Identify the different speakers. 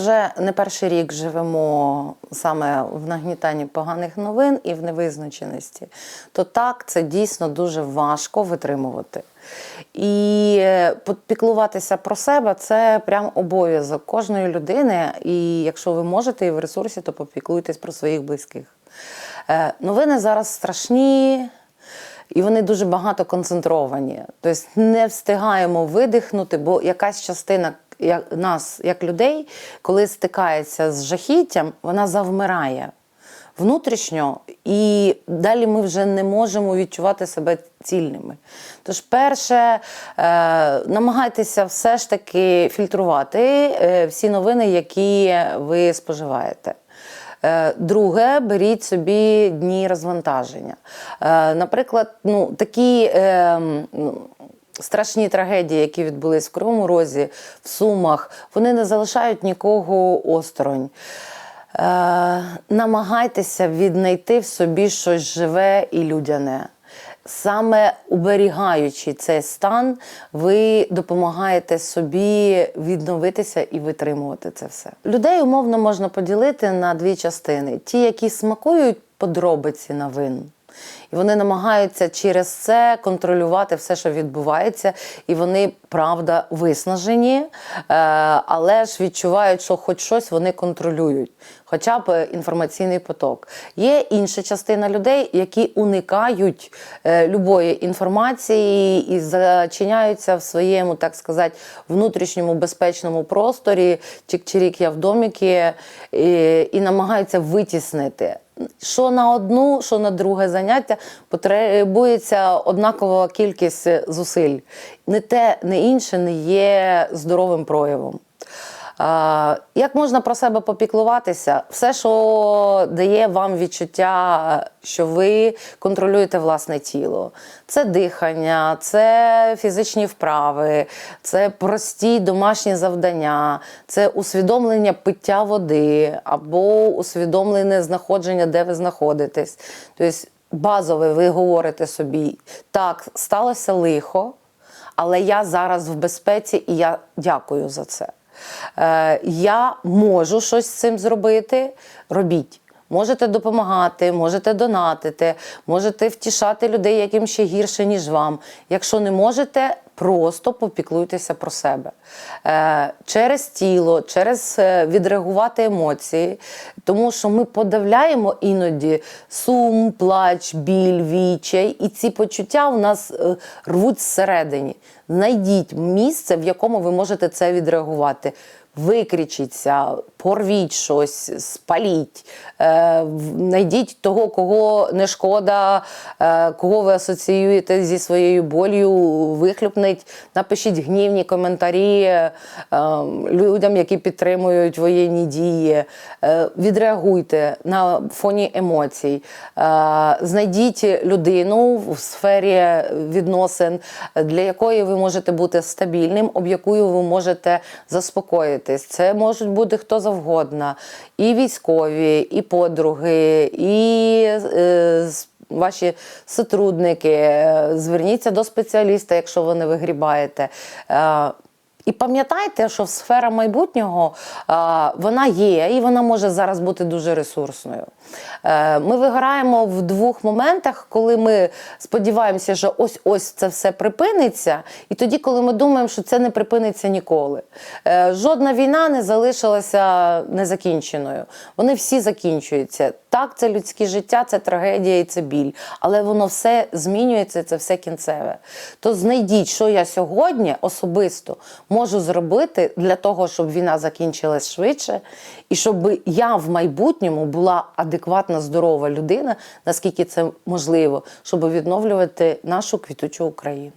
Speaker 1: вже не перший рік живемо саме в нагнітанні поганих новин і в невизначеності, то так це дійсно дуже важко витримувати. І е, піклуватися про себе це прям обов'язок кожної людини. І якщо ви можете і в ресурсі, то попіклуйтесь про своїх близьких. Е, Новини зараз страшні. І вони дуже багато концентровані. Тобто не встигаємо видихнути, бо якась частина як- нас, як людей, коли стикається з жахіттям, вона завмирає внутрішньо, і далі ми вже не можемо відчувати себе цільними. Тож, перше, е, намагайтеся все ж таки фільтрувати е, всі новини, які ви споживаєте. Е, Друге, беріть собі дні розвантаження. Наприклад, ну, такі е, ну, страшні трагедії, які відбулись в Кривому Розі, в Сумах, вони не залишають нікого осторонь. Е, Намагайтеся віднайти в собі щось живе і людяне. Саме уберігаючи цей стан, ви допомагаєте собі відновитися і витримувати це все. Людей умовно можна поділити на дві частини: ті, які смакують подробиці новин. І вони намагаються через це контролювати все, що відбувається, і вони правда виснажені, е, але ж відчувають, що хоч щось вони контролюють, хоча б інформаційний поток. Є інша частина людей, які уникають е, любої інформації і зачиняються в своєму, так сказати, внутрішньому безпечному просторі, чик-чирік я в доміки, і, і намагаються витіснити. Що на одну, що на друге заняття потребується однакова кількість зусиль. Не те, не інше не є здоровим проявом. А, Як можна про себе попіклуватися? Все, що дає вам відчуття, що ви контролюєте власне тіло. Це дихання, це фізичні вправи, це прості домашні завдання, це усвідомлення пиття води або усвідомлене знаходження, де ви знаходитесь. Тобто базове ви говорите собі, так, сталося лихо, але я зараз в безпеці і я дякую за це. Е, я можу щось з цим зробити, робіть. Можете допомагати, можете донатити, можете втішати людей, яким ще гірше, ніж вам. Якщо не можете, просто попіклуйтеся про себе. Е, через тіло, через е, відреагувати емоції, тому що ми подавляємо іноді сум, плач, біль, відчай, і ці почуття у нас е, рвуть всередині. Знайдіть місце, в якому ви можете це відреагувати. Викричіться, порвіть щось, спаліть, е, знайдіть того, кого не шкода, е, кого ви асоціюєте зі своєю болью, вихлюпніть, напишіть гнівні коментарі е, людям, які підтримують воєнні дії. Е, відреагуйте на фоні емоцій. Е, знайдіть людину в сфері відносин, для якої ви можете бути стабільним, об якою ви можете заспокоїтись. Це можуть бути хто завгодно, і військові, і подруги, і е, ваші сотрудники. Е, Зверніться до спеціаліста, якщо ви не вигрібаєте. І пам'ятайте, що сфера майбутнього вона є, і вона може зараз бути дуже ресурсною. Е, Ми виграємо в двох моментах, коли ми сподіваємося, що ось ось це все припиниться, і тоді, коли ми думаємо, що це не припиниться ніколи. Е, Жодна війна не залишилася незакінченою. Вони всі закінчуються. Так, це людське життя, це трагедія і це біль, але воно все змінюється, це все кінцеве. То знайдіть, що я сьогодні особисто можу зробити для того, щоб війна закінчилась швидше, і щоб я в майбутньому була адекватна, здорова людина, наскільки це можливо, щоб відновлювати нашу квітучу Україну.